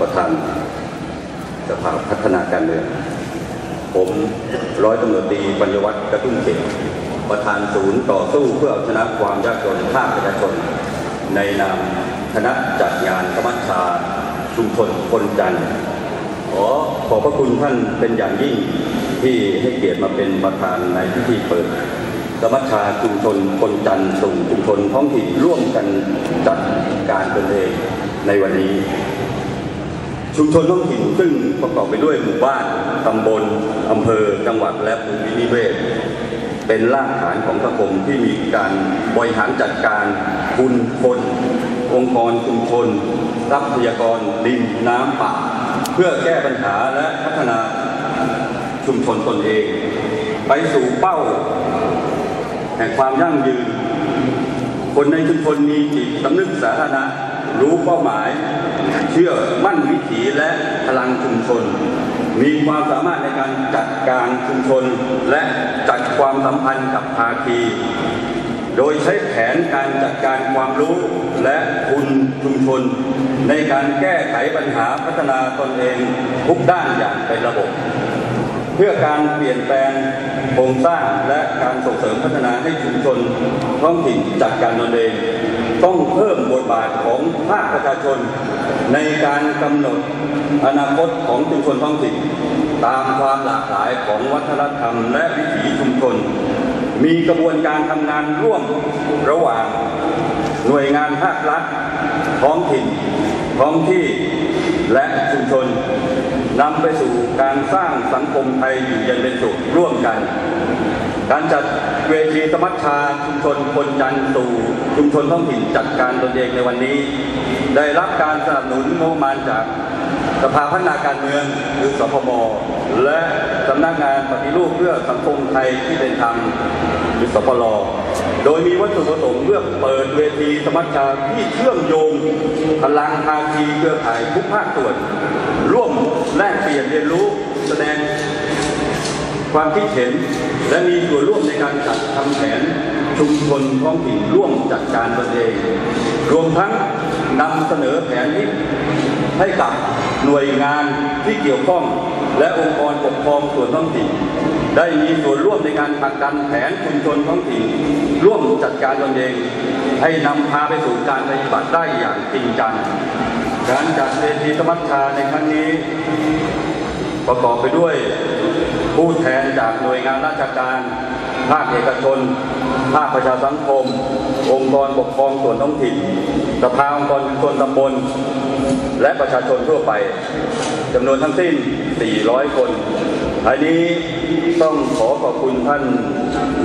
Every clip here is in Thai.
ประธานสภาพัฒนาการเมือง ผมร้อยตำรวจตีปัญญวัฒน์กระทุ่มเขตประธานศูนย์ต่อสู้เพื่อชนะความยากจนภาคประชาชน ในนามคณะจัดงานกรรมชาชุมชนคนจันทร์ขอขอบพระคุณท่านเป็นอย่างยิ่งที่ให้เกียรติมาเป็นประธานในพิธีเปิดกรรมชาชุมชนคนจันทร์สู่ชุมชนท้องถิ่นร่วมกันจัดการตนเองในวันนี้ ชุมชนท้องถิ่นซึ่งประกอบไปด้วยหมู่บ้าน ตำบล อำเภอ จังหวัด และภูมินิเวศ เป็นรากฐานของสังคมที่มีการบริหารจัดการคุณคน องค์กรชุมชน ทรัพยากรดินน้ำป่า เพื่อแก้ปัญหาและพัฒนาชุมชนตนเอง ไปสู่เป้า แห่งความยั่งยืน คนในชุมชนมีจิตสำนึกสาธารณะ รู้เป้าหมาย เชื่อมั่นวิถีและพลังชุมชน มีความสามารถในการจัดการชุมชน และจัดความสัมพันธ์กับภาคี โดยใช้แผนการจัดการความรู้และคุณชุมชน ในการแก้ไขปัญหาพัฒนาตนเองทุกด้านอย่างเป็นระบบ เพื่อการเปลี่ยนแปลงโครงสร้างและการส่งเสริมพัฒนาให้ชุมชนท้องถิ่นจัดการตนเอง ต้องเพิ่มบ ภาคประชาชน ในการกำหนดอนาคตของชุมชนท้องถิ่นตามความหลากหลายของวัฒนธรรมและวิถีชุมชน มีกระบวนการทำงานร่วมระหว่างหน่วยงานภาครัฐ ท้องถิ่น ท้องที่และชุมชนนำไปสู่การสร้างสังคมไทยอยู่เย็นเป็นสุขร่วมกัน การจัดเวทีสมัชชาชุมชนคนจันทร์สู่ชุมชนท้องถิ่นจัดการตนเองในวันนี้ ได้รับการสนับสนุนงบประมาณจากสภาพัฒนาการเมืองหรือสพมและสำนักงานปฏิรูปเพื่อสังคมไทยที่เป็นธรรมหรือสปลโดยมีวัตถุประสงค์เพื่อเปิดเวทีสมัชชาที่เชื่อมโยงพลังภาคีเครือข่ายทุกภาคส่วน ร่วมแลกเปลี่ยนเรียนรู้แสดง ความคิดเห็นและมีส่วนร่วมในการจัดทำแผนชุมชนท้องถิ่นร่วมจัดการตนเอง รวมทั้งนำเสนอแผนนี้ให้กับหน่วยงานที่เกี่ยวข้อง และองค์กรปกครองส่วนท้องถิ่น ได้มีส่วนร่วมในการผลักดันแผนชุมชนท้องถิ่น ร่วมจัดการตนเอง ให้นำพาไปสู่การปฏิบัติได้อย่างจริงจัง การจัดเวทีสมัชชาในครั้งนี้ ประกอบไปด้วย ผู้แทนจากหน่วยงานราชการ ภาคเอกชน ภาคประชาสังคม องค์กรปกครองส่วนท้องถิ่นสภาองค์กรชุมชนตำบล และประชาชนทั่วไปจำนวนทั้งสิ้น 400 คน อันนี้ต้องขอขอบคุณท่าน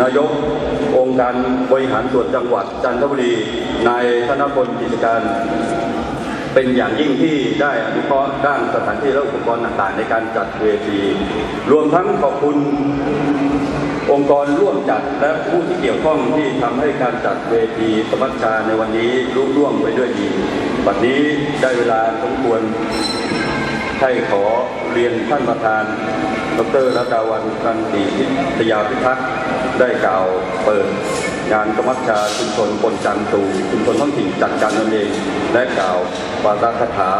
นายกองค์การบริหารส่วนจังหวัดจันทบุรี นายธนพลกิจการ เป็นอย่างยิ่งที่ได้อนุเคราะห์ด้านสถานที่และอุปกรณ์ต่างๆ ในการจัดเวที รวมทั้งขอบคุณองค์กรร่วมจัดและผู้ที่เกี่ยวข้องที่ทำให้การจัดเวทีสมัชชาในวันนี้รุ่ร่วงไปด้วยดีบัดนี้ได้เวลาสมควรให้ขอเรียนท่านประธาน ดรรัตดาวันรันติพิทยาพิทักษ์ ได้กล่าวเปิดงานกรรมชาชุมชนคนจันทูชุมชนท้องถิ่นจัดการตนเองและกล่าวปาฐกถา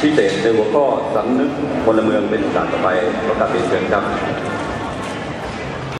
พิเศษในหัวข้อสำนึกพลเมืองเป็นศาสตร์ต่อไปประกาศเป็นเชิญครับ